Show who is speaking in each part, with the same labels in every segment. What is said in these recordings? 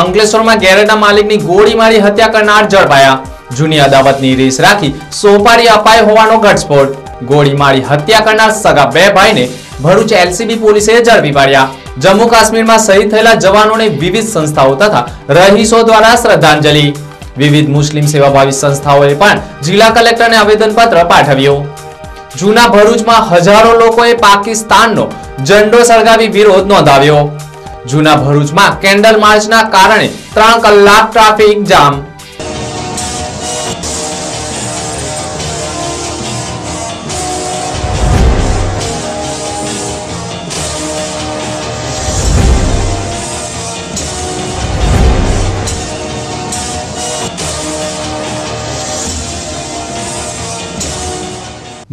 Speaker 1: અંકલેશ્વરમાં ગેરેટા માલિકની ગોળી મારી હત્યા કરનાર ઝડપાયા. જૂની અદાવતની રેસ રાખી સોપારી અપાય હોવાનો ઘટસ્ફોટ. ગોળી મારી હત્યા કરનાર સગા બે ભાઈને ભરૂચ એલસીબી પોલીસે ઝડપી પાડ્યા. જમ્મુ કાશ્મીરમાં શહીદ થયેલા જવાનોને વિવિધ સંસ્થાઓ તથા રહીશો દ્વારા શ્રદ્ધાંજલિ. વિવિધ મુસ્લિમ સેવાભાવી સંસ્થાઓએ પણ જિલ્લા કલેક્ટરને આવેદનપત્ર પાઠવ્યું. જૂના ભરૂચમાં હજારો લોકોએ પાકિસ્તાનનો ઝંડો સળગાવી વિરોધ નોંધાવ્યો. જૂના ભરૂચમાં કેન્ડલ માર્ચના કારણે ત્રણ કલાક ટ્રાફિક જામ.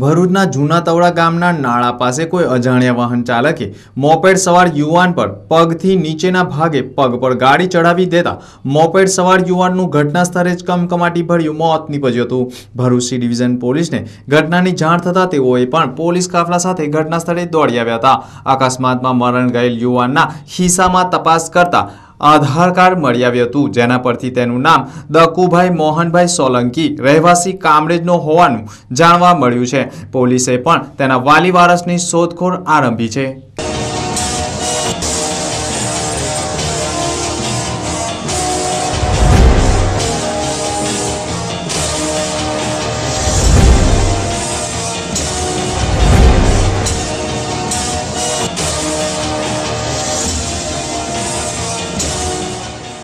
Speaker 1: ભરૂચના જૂના તવડા ગામના નાળા પાસે કોઈ અજાણ્યા વાહન ચાલકે મોપેડ સવાર યુવાન પર પગથી નીચેના ભાગે પગ પર ગાડી ચડાવી દેતા મોપેડ સવાર યુવાનનું ઘટના સ્થળે જ કમકમાટી ભર્યું મોત નીપજ્યું હતું. ભરૂચ સી ડિવિઝન પોલીસને ઘટનાની જાણ થતાં તેઓએ પણ પોલીસ કાફલા સાથે ઘટના સ્થળે દોડી આવ્યા હતા. અકસ્માતમાં મરણ ગયેલ યુવાનના ખિસ્સામાં તપાસ કરતા આધાર કાર્ડ મળી આવ્યું હતું. જેના પરથી તેનું નામ દકુભાઈ મોહનભાઈ સોલંકી રહેવાસી કામરેજનો હોવાનું જાણવા મળ્યું છે. પોલીસે પણ તેના વાલી વારસની શોધખોળ આરંભી છે.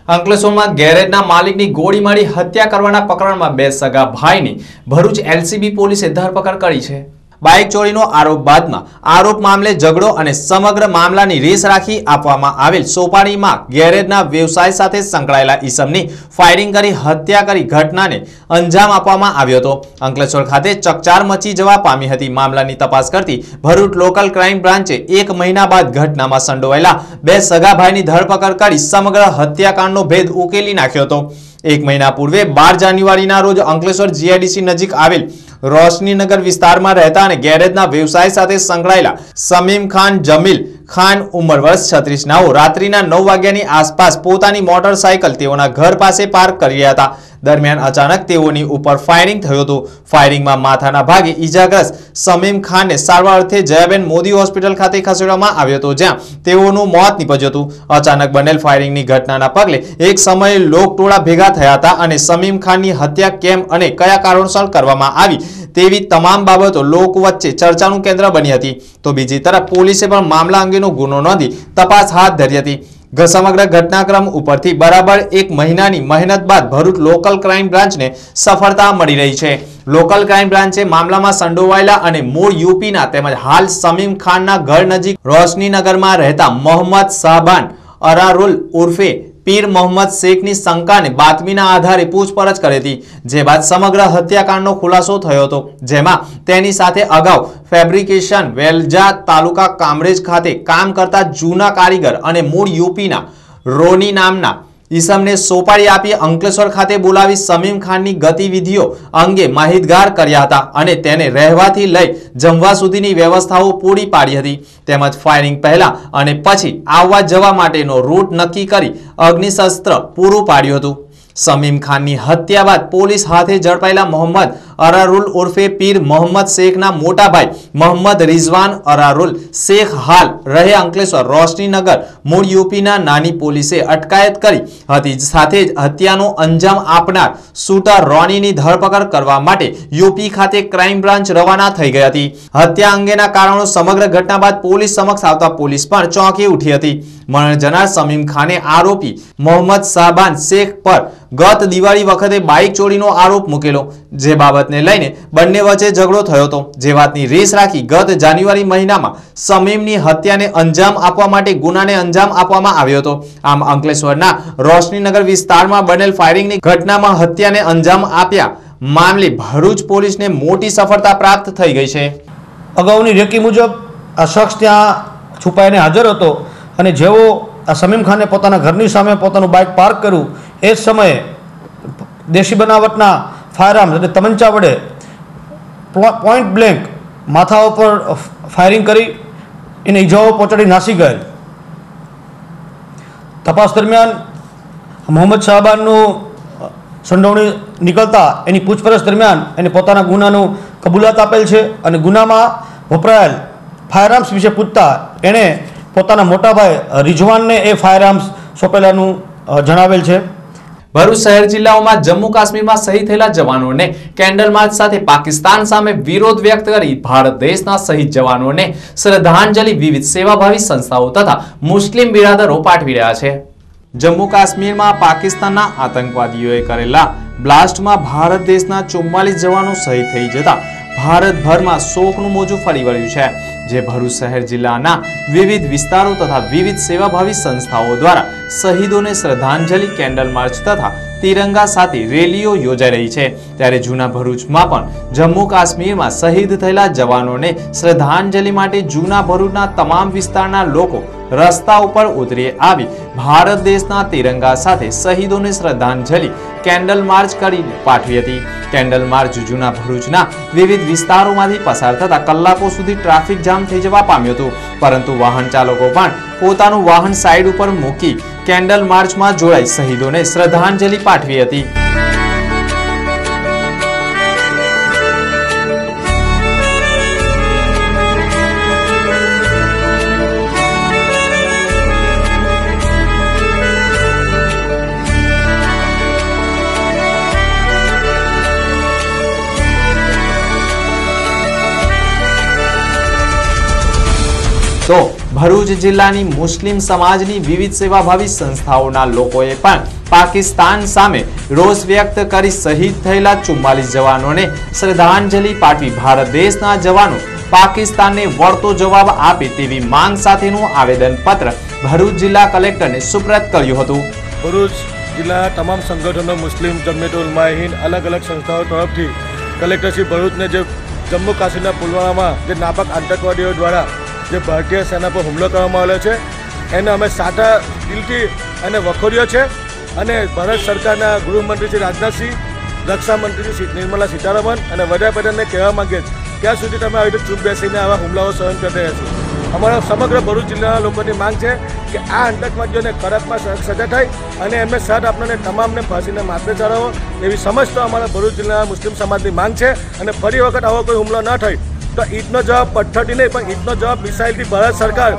Speaker 1: અંકલેશ્વરમાં ગેરેજના માલિકની ગોળી મારી હત્યા કરવાના પ્રકરણમાં બે સગા ભાઈની. ભરૂચ એલસીબી પોલીસે ધરપકડ કરી છે. બાઇક ચોરીનો આરોપ બાદમાં આરોપ મામલે ઝઘડો અને સમગ્ર મામલાની રેસ રાખી આપવામાં આવેલ સોપાણીમાં ગેરેજના વ્યવસાય સાથે સંકળાયેલા ઈસમની ફાયરિંગ કરી હત્યા કરી ઘટનાને અંજામ આપવામાં આવ્યો હતો. અંકલેશ્વર ખાતે ચકચાર મચી જવા પામી હતી મામલાની તપાસ કરતી ભરૂચ લોકલ ક્રાઇમ બ્રાન્ચે એક મહિના બાદ ઘટનામાં સંડોવાયેલા બે સગાભાઈની ધરપકડ કરી સમગ્ર હત્યાકાંડનો ભેદ ઉકેલી નાખ્યો હતો. એક મહિના પૂર્વે બાર જાન્યુઆરીના રોજ અંકલેશ્વર જીઆઈડીસી નજીક આવેલ રોશનીનગર વિસ્તારમાં રહેતા અને ગેરેજના વ્યવસાય સાથે સંકળાયેલા સમીમ ખાન જમીલ ખાન ઉંમર વર્ષ છત્રીસ નાઓ રાત્રિના નવ વાગ્યાની આસપાસ પોતાની મોટરસાયકલ તેઓના ઘર પાસે પાર્ક કરી હતા. દરમિયાન અચાનક તેઓની ઉપર ફાયરિંગ થયું હતું. ફાયરિંગમાં માથાના ભાગે ઇજાગ્રસ્ત સમીમ ખાનને સારવાર અર્થે જયાબેન મોદી હોસ્પિટલ ખાતે ખસેડવામાં આવ્યો હતો, જ્યાં તેઓનું મોત નીપજ્યું હતું. અચાનક બનેલ ફાયરિંગની ઘટનાના પગલે એક સમયે લોકટોળા ભેગા થયા હતા અને સમીમ ખાનની હત્યા કેમ અને કયા કારણોસર કરવામાં આવી તેવી તમામ બાબતો લોકો વચ્ચે ચર્ચાનું કેન્દ્ર બની હતી. તો બીજી તરફ પોલીસે પણ મામલા અંગેનો ગુનો નોંધી તપાસ હાથ ધરી હતી. સમગ્ર ઘટનાક્રમ ઉપરથી બરાબર એક મહિનાની મહેનત બાદ ભરૂચ લોકલ ક્રાઇમ બ્રાન્ચને સફળતા મળી રહી છે. લોકલ ક્રાઇમ બ્રાન્ચે મામલામાં સંડોવાયેલા અને મૂળ યુપીના તેમજ હાલ સમીમ ખાનના ઘર નજીક રોશનીનગરમાં રહેતા મોહમ્મદ શાહબાન અરારુલ ઉર્ફે પીર મોહમ્મદ શેખની શંકાને બાતમીના આધારે પૂછપરછ કરી હતી, જે બાદ સમગ્ર હત્યાકાંડનો ખુલાસો થયો હતો, જેમાં તેની સાથે અગાઉ ફેબ્રિકેશન વેલજા તાલુકા કામરેજ ખાતે કામ કરતા જૂના કારીગર અને મૂળ યુપીના રોની નામના ઈસમને સોપારી આપી અંકલેશ્વર ખાતે બોલાવી સમીમ ખાનની ગતિવિધિઓ અંગે માહિતગાર કર્યા હતા અને તેને રહેવાથી લઈ જમવા સુધીની વ્યવસ્થાઓ પૂરી પાડી હતી. તેમજ ફાયરિંગ પહેલા અને પછી આવવા જવા માટેનો રૂટ નક્કી કરી અગ્નિશસ્ત્ર પૂરું પાડ્યું હતું. સમીમ ખાનની હત્યા બાદ પોલીસ હાથે ઝડપાયેલા મોહમ્મદ અરારુલ ઉર્ફે પીર મોહમ્મદ શેખના મોટા ભાઈ મોહમ્મદ રિઝવાન અરારુલ શેખ હાલ રહે અંકલેશ્વર. રોશનીનગર, મૂળ યુપીના નાની પોલીસે અટકાયત કરી હતી. સાથે જ હત્યાનો અંજામ આપનાર શૂટર રોનીની ધરપકડ કરવા માટે યુપી ખાતે ક્રાઇમ બ્રાન્ચ રવાના થઈ ગઈ હતી. હત્યા અંગેના કારણો સમગ્ર ઘટના બાદ પોલીસ સમક્ષ આવતા પોલીસ પણ ચોંકી ઉઠી હતી. મરણ સમીમ ખાને આરોપી મોહમ્મદ શાહબાન શેખ પર ગત દિવાળી વખતે બાઇક ચોરીનો આરોપ મૂકેલો, જે બાબતને લઈને બંને વચ્ચે ઝઘડો થયો હતો. જે વાતની રેસ રાખી ગત જાન્યુઆરી મહિનામાં સમીમની હત્યાને અંજામ આપવા માટે ગુનાને અંજામ આપવામાં આવ્યો હતો. આમ અંકલેશ્વરના રોશનીનગર વિસ્તારમાં બનેલ ફાયરિંગની ઘટનામાં હત્યાને અંજામ આપ્યા મામલે ભરૂચ પોલીસને મોટી સફળતા પ્રાપ્ત થઈ ગઈ છે.
Speaker 2: અગાઉની રેકી મુજબ આ શખ્સ ત્યાં છુપાઈને હાજર હતો. અને જેવો આ સમીમ ખાને પોતાના ઘરની સામે પોતાનું બાઇક પાર્ક કર્યું, એ જ સમયે દેશી બનાવટના ફાયરઆર્મ્સ એટલે તમંચા વડે પોઈન્ટ બ્લેન્ક માથા ઉપર ફાયરિંગ કરી, એને ઈજાઓ પહોંચાડી નાસી ગયેલ. તપાસ દરમિયાન મોહમ્મદ શાહબાનનું સંડોવણી નીકળતા એની પૂછપરછ દરમિયાન એને પોતાના ગુનાનું કબૂલાત આપેલ છે અને ગુનામાં વપરાયેલ ફાયરઆર્મ્સ વિશે પૂછતા એણે પોતાના મોટાભાઈ રિઝવાનને એ ફાયરઆર્મ્સ સોંપેલાનું જણાવેલ છે.
Speaker 1: ભરૂચ શહેર જિલ્લાઓમાં જમ્મુ કાશ્મીરમાં શહીદ થયેલા જવાનોને કેન્ડલ માર્ચ સાથે પાકિસ્તાન સામે વિરોધ વ્યક્ત કરી ભારત દેશના શહીદ જવાનોને શ્રદ્ધાંજલિ વિવિધ સેવાભાવી સંસ્થાઓ તથા મુસ્લિમ બિરાદરો પાઠવી રહ્યા છે. જમ્મુ કાશ્મીરમાં પાકિસ્તાનના આતંકવાદીઓએ કરેલા બ્લાસ્ટમાં ભારત દેશના ચુમ્માલીસ જવાનો શહીદ થઈ જતા ભારતભરમાં શોકનું મોજું ફરી વળ્યું છે, જે ભરૂચ શહેર જિલ્લાના વિવિધ વિસ્તારો તથા વિવિધ સેવાભાવી સંસ્થાઓ દ્વારા શહીદોને શ્રદ્ધાંજલિ કેન્ડલ માર્ચ તથા તિરંગા સાથે રેલીઓ યોજાઈ રહી છે. ત્યારે જૂના ભરૂચમાં પણ જમ્મુ કાશ્મીરમાં શહીદ થયેલા જવાનોને શ્રદ્ધાંજલિ માટે જૂના ભરૂચના તમામ વિસ્તારના લોકો રસ્તા ઉપર ઉતરી આવી. ભારત દેશના તિરંગા સાથે શહીદોને શ્રદ્ધાંજલિ, કેન્ડલ માર્ચ કરી પાઠવી હતી. કેન્ડલ માર્ચ જૂના ભરૂચના વિવિધ વિસ્તારોમાંથી પસાર થતા કલાકો સુધી ટ્રાફિક જામ થઈ જવા પામ્યું હતું. પરંતુ વાહન ચાલકો પણ પોતાનું વાહન સાઈડ ઉપર મૂકી કેન્ડલ માર્ચમાં જોડાઈ શહીદોને શ્રદ્ધાંજલિ પાઠવી હતી. તો ભરૂચ જિલ્લાની મુસ્લિમ સમાજની વિવિધ સેવાભાવી સંસ્થાઓના લોકોએ પણ પાકિસ્તાન સામે રોષ વ્યક્ત કરી શહીદ થયેલા ચુમ્માલીસ જવાનોને શ્રદ્ધાંજલિ પાઠવી ભારત દેશના જવાનો પાકિસ્તાનને વળતો જવાબ આપે તેવી માંગ સાથેનું આવેદનપત્ર ભરૂચ જિલ્લા કલેક્ટરને સુપ્રત કર્યું હતું.
Speaker 3: ભરૂચ જિલ્લાના તમામ સંગઠનો, મુસ્લિમ જમિયત ઉલમા અલગ અલગ સંસ્થાઓ તરફથી કલેક્ટર શ્રી ભરૂચને જે જમ્મુ કાશ્મીરના પુલવામામાં જે નાપાક આતંકવાદીઓ દ્વારા જે ભારતીય સેના પર હુમલો કરવામાં આવ્યો છે, એને અમે સાચા દિલથી અને વખોડ્યો છે અને ભારત સરકારના ગૃહમંત્રી શ્રી રાજનાથસિંહ રક્ષા મંત્રી શ્રી નિર્મલા સીતારામન અને વડાપ્રધાનને કહેવા માંગીએ છીએ ક્યાં સુધી તમે આવી રીતે ચૂપ બેસીને આવા હુમલાઓ સહન કરી રહ્યા છો. અમારા સમગ્ર ભરૂચ જિલ્લાના લોકોની માંગ છે કે આ આતંકવાદીઓને કડકમાં સજા થાય અને એમને સાથ આપનારને તમામને ફાંસીને માથે ચડાવો એવી સમસ્ત અમારા ભરૂચ જિલ્લાના મુસ્લિમ સમાજની માંગ છે અને ફરી વખત આવો કોઈ હુમલો ન થાય. તો ઈદનો જવાબ પથ્થરથી નહીં, પણ ઈદનો જવાબ મિસાઇલથી ભારત સરકાર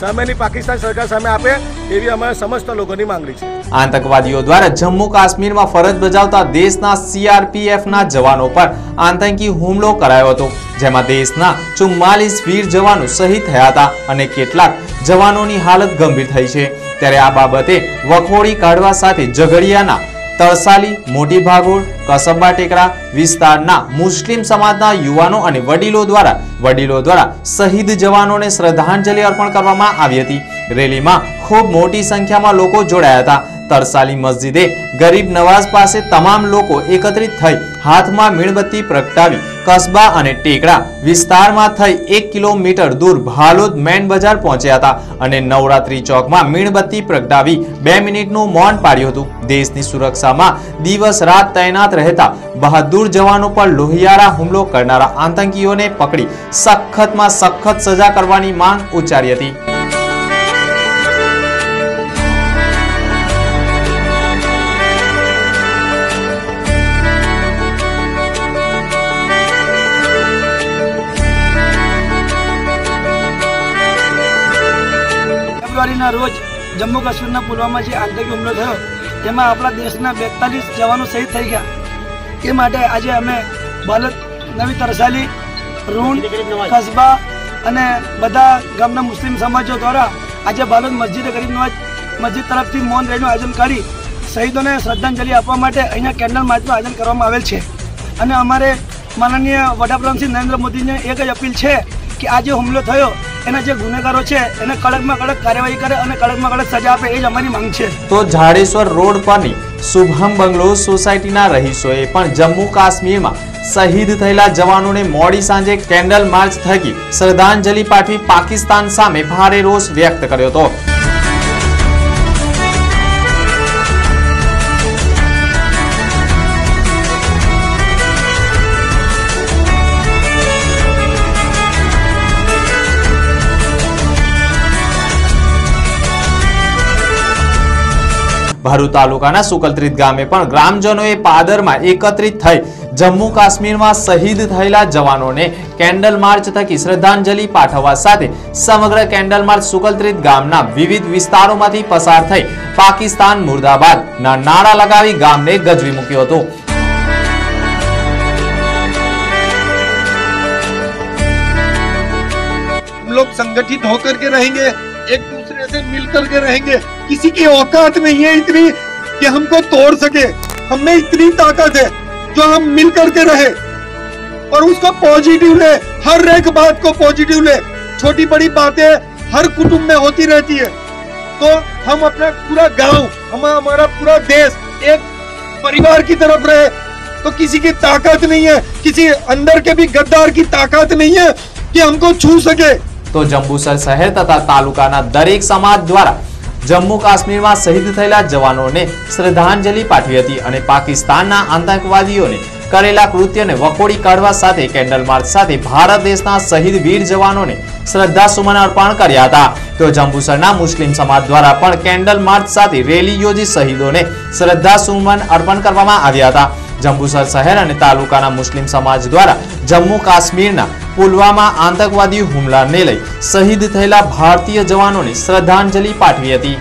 Speaker 3: સામેની પાકિસ્તાન સરકાર સામે આપે એવી અમારા સમસ્ત લોકોની માંગણી છે.
Speaker 1: આતંકવાદીઓ દ્વારા જમ્મુ કાશ્મીરમાં ફરજ બજાવતા દેશના સીઆરપીએફના જવાનો પર આતંકી હુમલો કરાયો હતો, જેમાં દેશના ચુમ્માલીસ વીર જવાનો શહીદ થયા હતા અને કેટલાક જવાનોની હાલત ગંભીર થઈ છે. ત્યારે આ બાબતે વખોડી કાઢવા સાથે ઝઘડિયાના તરસાલી મોટી ભાગોળ કસબા ટેકરા વિસ્તારના મુસ્લિમ સમાજના યુવાનો અને વડીલો દ્વારા વડીલો દ્વારા શહીદ જવાનોને શ્રદ્ધાંજલિ અર્પણ કરવામાં આવી હતી. રેલીમાં ખૂબ મોટી સંખ્યામાં લોકો જોડાયા હતા. તરસાલી મસ્જિદે ગરીબ નવાઝ પાસે તમામ લોકો એકત્રિત થઈ હાથમાં મીણબત્તી પ્રગટાવી કસ્બા અને ટેકડા વિસ્તારમાં થઈ એક કિલોમીટર દૂર ભાલોદ મેન બજાર પહોંચ્યા હતા અને નવરાત્રી ચોકમાં મીણબત્તી પ્રગટાવી બે મિનિટનું મૌન પાડ્યું હતું. દેશની સુરક્ષામાં દિવસ રાત તૈનાત રહેતા બહાદુર જવાનો પર લોહિયારા હુમલો કરનારા આતંકીઓને પકડી સખતમાં સખત સજા કરવાની માંગ ઉચ્ચારી હતી.
Speaker 4: ફેબ્રુઆરીના રોજ જમ્મુ કાશ્મીરના પુલવામા જે આતંકી હુમલો થયો, તેમાં આપણા દેશના બેતાલીસ જવાનો શહીદ થઈ ગયા. એ માટે આજે અમે બાલદ નવી તરસાલી રૂણ કસ્બા અને બધા ગામના મુસ્લિમ સમાજો દ્વારા આજે બાલદ મસ્જિદ ગરીબ નવાજ મસ્જિદ તરફથી મૌન રેલીનું આયોજન કરી શહીદોને શ્રદ્ધાંજલિ આપવા માટે અહીંયા કેન્ડલ માર્ચનું આયોજન કરવામાં આવેલ છે. અને અમારે માનનીય વડાપ્રધાન શ્રી નરેન્દ્ર મોદીને એક જ અપીલ છે કે આ જે હુમલો થયો એના જે ગુનેગારો છે, એને કડકમાં કડક કાર્યવાહી કરે અને કડકમાં કડક સજા આપે એ જ અમારી માંગ છે.
Speaker 1: તો જાડેશ્વર રોડ પરની શુભમ બંગલો સોસાયટીના રહીશોએ પણ જમ્મુ કાશ્મીરમાં શહીદ થયેલા જવાનોને મોડી સાંજે કેન્ડલ માર્ચ થકી શ્રદ્ધાંજલિ પાઠવી પાકિસ્તાન સામે ભારે રોષ વ્યક્ત કર્યો હતો. ભરૂચ તાલુકાના સુકલત્રીત ગામે પણ ગ્રામજનોએ પાદરમાં એકત્રિત થઈ જમ્મુ કાશ્મીરમાં શહીદ થયેલા જવાનોને કેન્ડલ માર્ચ થકી શ્રદ્ધાંજલિ પાઠવવા સાથે સમગ્ર કેન્ડલ માર્ચ સુકલત્રીત ગામના વિવિધ વિસ્તારોમાંથી પસાર થઈ પાકિસ્તાન મુર્દાબાદ ના નારા લગાવી ગામને ગજવી મૂક્યો હતો.
Speaker 5: સંગઠિત હોકર કે એક एक दूसरे से मिल करके रहेंगे। किसी की औकात नहीं है इतनी कि हमको तोड़ सके। हम इतनी ताकत है, जो हम मिल करके रहे। और उसको पॉजिटिव ले, हर एक बात को पॉजिटिव ले। छोटी बड़ी बातें हर कुटुंब में होती रहती है। तो हम अपना पूरा गाँव, हम हमारा पूरा देश एक परिवार की तरफ़ रहे। तो किसी की ताकत नहीं है, किसी अंदर के भी गद्दार की ताकत नहीं है कि हमको छू सके।
Speaker 1: તો જંબુસર શહેર તથા તાલુકાના દરેક સમાજ દ્વારા જમ્મુ કાશ્મીરમાં શહીદ થયેલા જવાનોને શ્રદ્ધાંજલિ પાઠવી હતી અને પાકિસ્તાનના આતંકવાદીઓને કરેલા કૃત્યને વખોડી કાઢવા સાથે કેન્ડલ માર્ચ સાથે ભારત દેશના શહીદ વીર જવાનોને શ્રદ્ધાસુમન અર્પણ કર્યા હતા. તો જંબુસરના મુસ્લિમ સમાજ દ્વારા પણ કેન્ડલ માર્ચ સાથે રેલી યોજી શહીદોને શ્રદ્ધાસુમન અર્પણ કરવામાં આવ્યા હતા. જંબુસર શહેર અને તાલુકાના મુસ્લિમ સમાજ દ્વારા જમ્મુ કાશ્મીરના પુલવામા આતંકવાદી હુમલાને લઈ શહીદ થયેલા ભારતીય જવાનોને શ્રદ્ધાંજલિ પાઠવી હતી.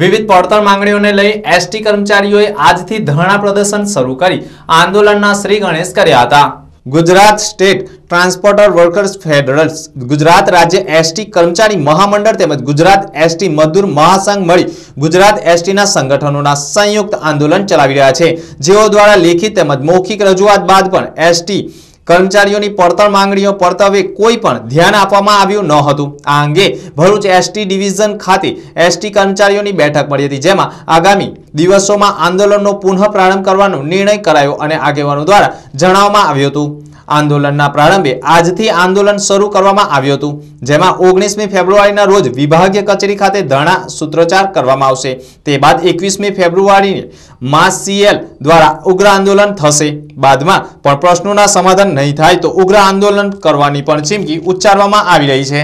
Speaker 1: વિવિધ પડતર માંગણીઓને લઈ એસટી કર્મચારીઓએ આજથી ધરણા પ્રદર્શન શરૂ કરી આંદોલનના શ્રી ગણેશ કર્યા હતા. Gujarat state transporter workers federals, Gujarat રાજ્ય એસટી કર્મચારી મહામંડળ તેમજ ગુજરાત એસટી મજદૂર મહાસંઘ મળી ગુજરાત એસટીના સંગઠનોના સંયુક્ત આંદોલન ચલાવી રહ્યા છે. જેઓ દ્વારા લેખિત તેમજ મૌખિક રજૂઆત બાદ પણ એસટી કર્મચારીઓની પડતર માંગણીઓ પરતવે કોઈ પણ ધ્યાન આપવામાં આવ્યું ન હતું. આ અંગે ભરૂચ એસટી ડિવિઝન ખાતે એસટી કર્મચારીઓની બેઠક મળી હતી, જેમાં આગામી દિવસોમાં આંદોલનનો પુનઃ પ્રારંભ કરવાનો નિર્ણય કરાયો અને આગેવાનો દ્વારા જણાવવામાં આવ્યું હતું. આંદોલનના પ્રારંભે આજથી આંદોલન શરૂ કરવામાં આવ્યું હતું, જેમાં ઓગણીસમી ફેબ્રુઆરીના રોજ વિભાગીય કચેરી ખાતે ધરણા સૂત્રોચ્ચાર કરવામાં આવશે. તે બાદ એકવીસમી ફેબ્રુઆરીએ માસીએલ દ્વારા ઉગ્ર આંદોલન થશે. બાદમાં પણ પ્રશ્નોના સમાધાન નહીં થાય તો ઉગ્ર આંદોલન કરવાની પણ ચીમકી ઉચ્ચારવામાં આવી રહી છે.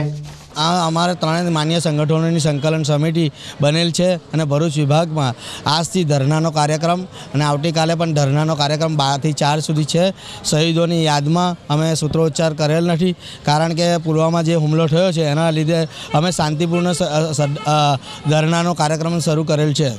Speaker 6: આ અમારે ત્રણેય માન્ય સંગઠનોની સંકલન સમિતિ બનેલ છે અને ભરૂચ વિભાગમાં આજથી ધરણાનો કાર્યક્રમ અને આવતીકાલે પણ ધરણાનો કાર્યક્રમ બારથી ચાર સુધી છે. શહીદોની યાદમાં અમે સૂત્રોચ્ચાર કરેલ નથી કારણ કે પુલવામા જે હુમલો થયો છે એના લીધે અમે શાંતિપૂર્ણ ધરણાનો કાર્યક્રમ શરૂ કરેલ છે.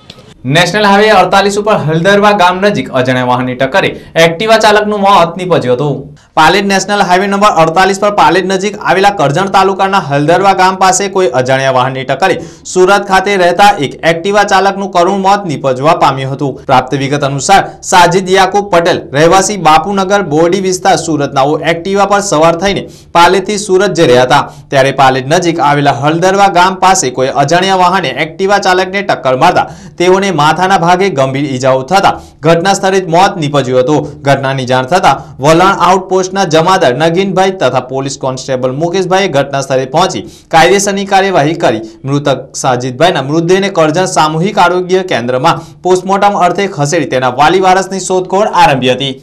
Speaker 1: નેશનલ હાઈવે અડતાલીસ ઉપર હલદરવા ગામ નજીક અજાણ્યા વાહનની ટક્કરે એક્ટિવા ચાલકનું મોત નીપજ્યું હતું. પાલેજ નેશનલ હાઈવે નંબર અડતાલીસ પર પાલેજ નજીક આવેલા કરજણ તાલુકાના હલદરવા ગામ પાસે કોઈ અજાણ્યા વાહનની ટક્કરે સુરત ખાતે રહેતા એક એક્ટિવા ચાલકનું કરુણ મોત નીપજવા પામ્યું હતું. પ્રાપ્ત વિગત અનુસાર સાજિદ યાકુબ પટેલ રહેવાસી બાપુનગર બોરડી વિસ્તાર સુરતનાઓ એક્ટિવા પર સવાર થઈને પાલેજથી સુરત જઈ રહ્યા હતા. ત્યારે પાલેજ નજીક આવેલા હલદરવા ગામ પાસે કોઈ અજાણ્યા વાહને એક્ટિવા ચાલકને ટક્કર મારતા તેઓને માથાના ભાગે ગંભીર ઈજાઓ થતા ઘટના સ્થળે મોત નીપજ્યું હતું. ઘટનાની જાણ થતા વલણ આઉટપોસ્ટના જમાદાર નગીનભાઈ તથા પોલીસ કોન્સ્ટેબલ મુકેશભાઈએ ઘટના સ્થળે પહોંચી કાયદેસરની કાર્યવાહી કરી. મૃતક સાજીદભાઈના મૃતદેહને કરજણ સામૂહિક આરોગ્ય કેન્દ્રમાં પોસ્ટમોર્ટમ અર્થે ખસેડી તેના વાલી વારસની શોધખોળ આરંભી હતી.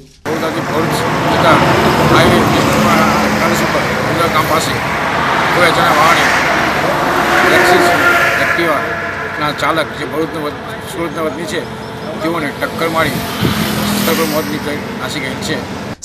Speaker 7: ચાલક જે ભરૂચનો સુરતના વતની છે. તેઓને ટક્કર મારી પર મોત નીકળી નાસી ગયેલ છે.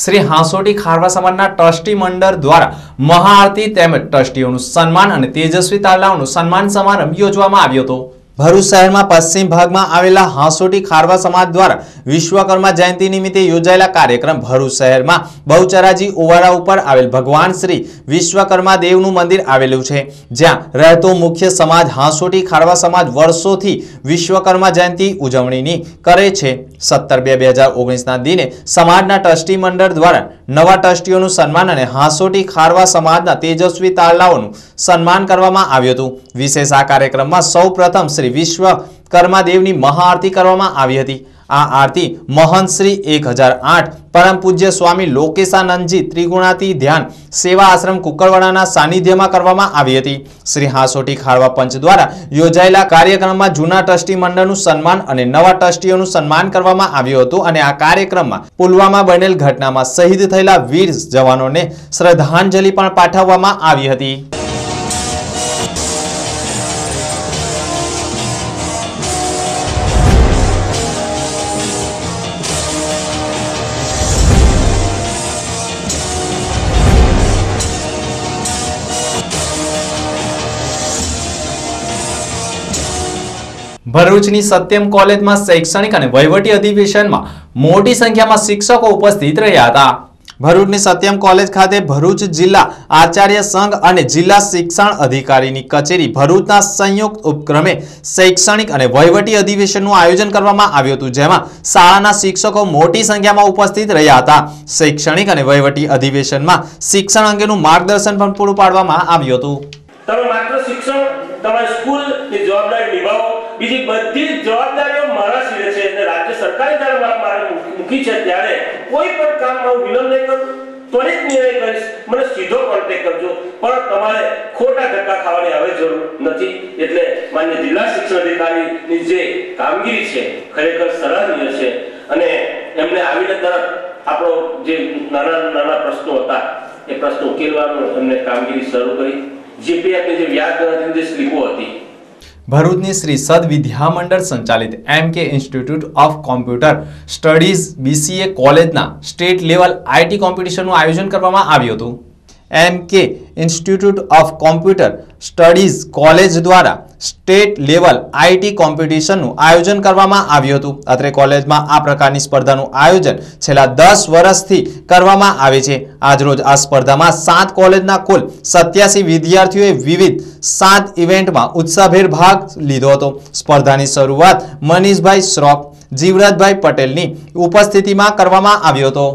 Speaker 1: શ્રી હાંસોટી ખારવા સમાજના ટ્રસ્ટી મંડળ દ્વારા મહાઆરતી તેમજ ટ્રસ્ટીઓનું સન્માન અને તેજસ્વી તાલાવનું સન્માન સમારંભ યોજવામાં આવ્યો હતો. ભરૂચ શહેરમાં પશ્ચિમ ભાગમાં આવેલા હાંસોટી ખારવા સમાજ દ્વારા વિશ્વકર્મા જયંતિ નિમિત્તે યોજાયેલા કાર્યક્રમ ભરૂચ શહેરમાં બહુચરાજી ઓવારા ઉપર આવેલ ભગવાન શ્રી વિશ્વકર્મા દેવનું મંદિર આવેલું છે. જ્યાં રહેતો મુખ્ય સમાજ હાંસોટી ખારવા સમાજ વર્ષોથી વિશ્વકર્મા જયંતિ ઉજવણીની કરે છે. સત્તર બે બે હજાર ઓગણીસના દિને સમાજના ટ્રસ્ટી મંડળ દ્વારા નવા ટ્રસ્ટીઓનું સન્માન અને હાંસોટી ખારવા સમાજના તેજસ્વી તારલાઓનું સન્માન કરવામાં આવ્યું હતું. વિશેષ આ કાર્યક્રમમાં સૌ પ્રથમ શ્રી વિશ્વકર્મા દેવની મહાઆરતી કરવામાં આવી હતી. આ આરતી મહંત શ્રી એક પરમ પૂજ્ય સ્વામી લોકેશાનંદજી ત્રિગુણાતી ધ્યાન સેવા આશ્રમ કુકરવાડાના સાનિધ્યમાં કરવામાં આવી હતી. શ્રી હાસોટી ખારવા પંચ દ્વારા યોજાયેલા કાર્યક્રમમાં જૂના ટ્રસ્ટી મંડળનું સન્માન અને નવા ટ્રસ્ટીઓનું સન્માન કરવામાં આવ્યું હતું અને આ કાર્યક્રમમાં પુલવામા બનેલ ઘટનામાં શહીદ થયેલા વીર જવાનોને શ્રદ્ધાંજલિ પણ પાઠવવામાં આવી હતી. ભરૂચની સત્યમ કોલેજમાં શૈક્ષણિક અને વહીવટી અધિવેશનમાં મોટી સંખ્યામાં શિક્ષકો ઉપસ્થિત રહ્યા હતા. ભરૂચની સત્યમ કોલેજ ખાતે ભરૂચ જિલ્લા આચાર્ય સંઘ અને જિલ્લા શિક્ષણ અધિકારીની કચેરી ભરૂચના સંયુક્ત ઉપક્રમે શૈક્ષણિક અને વહીવટી અધિવેશનનું આયોજન કરવામાં આવ્યું હતું જેમાં શાળાના શિક્ષકો મોટી સંખ્યામાં ઉપસ્થિત રહ્યા હતા. શૈક્ષણિક અને વહીવટી અધિવેશનમાં શિક્ષણ અંગેનું માર્ગદર્શન પણ પૂરું પાડવામાં આવ્યું હતું.
Speaker 8: તમે માત્ર શિક્ષણ તમારી સ્કૂલની જવાબદારી નિભાવો. બીજી બધી જવાબદારીઓ મારા સિરે છે અને રાજ્ય સરકારે જ્યારે મારા મૂકી છે ત્યારે કોઈ પણ કામમાં હું વિલંબ નહીં કરું, ત્વરિત નિર્ણય કરીશ, મને સીધો કોન્ટેક્ટ કરજો. પણ તમારે ખોટા ધક્કા ખાવાની હવે જરૂર નથી. એટલે માન્ય જિલ્લા શિક્ષણ અધિકારીની જે કામગીરી છે, ખરેખર સરાહનીય છે. અને એમને આવીને તરત આપણો જે નાના નાના પ્રશ્નો હતા, એ પ્રશ્નો ઉકેલવાનું એમને કામગીરી શરૂ કરી. જીપીએફની જે વ્યાજ ગણતરીની જે સ્લીપો હતી
Speaker 1: ભરૂચની શ્રી સદ વિદ્યામંડળ સંચાલિત M K institute of computer studies BCA કોલેજના સ્ટેટ લેવલ આઈટી કોમ્પિટિશનનું આયોજન કરવામાં આવ્યું હતું. M K institute of computer studies college દ્વારા સ્ટેટ લેવલ આઈટી કોમ્પિટિશનનું આયોજન કરવામાં આવ્યું હતું. અત્રે કોલેજમાં આ પ્રકારની સ્પર્ધાનું આયોજન છેલ્લા દસ વર્ષથી કરવામાં આવે છે. આજરોજ આ સ્પર્ધામાં સાત કોલેજના કુલ સત્યાસી વિદ્યાર્થીઓએ વિવિધ સાત ઇવેન્ટમાં ઉત્સાહભેર ભાગ લીધો હતો. સ્પર્ધાની શરૂઆત મનીષભાઈ શ્રોફ, જીવરાજભાઈ પટેલની ઉપસ્થિતિમાં કરવામાં આવ્યો હતો.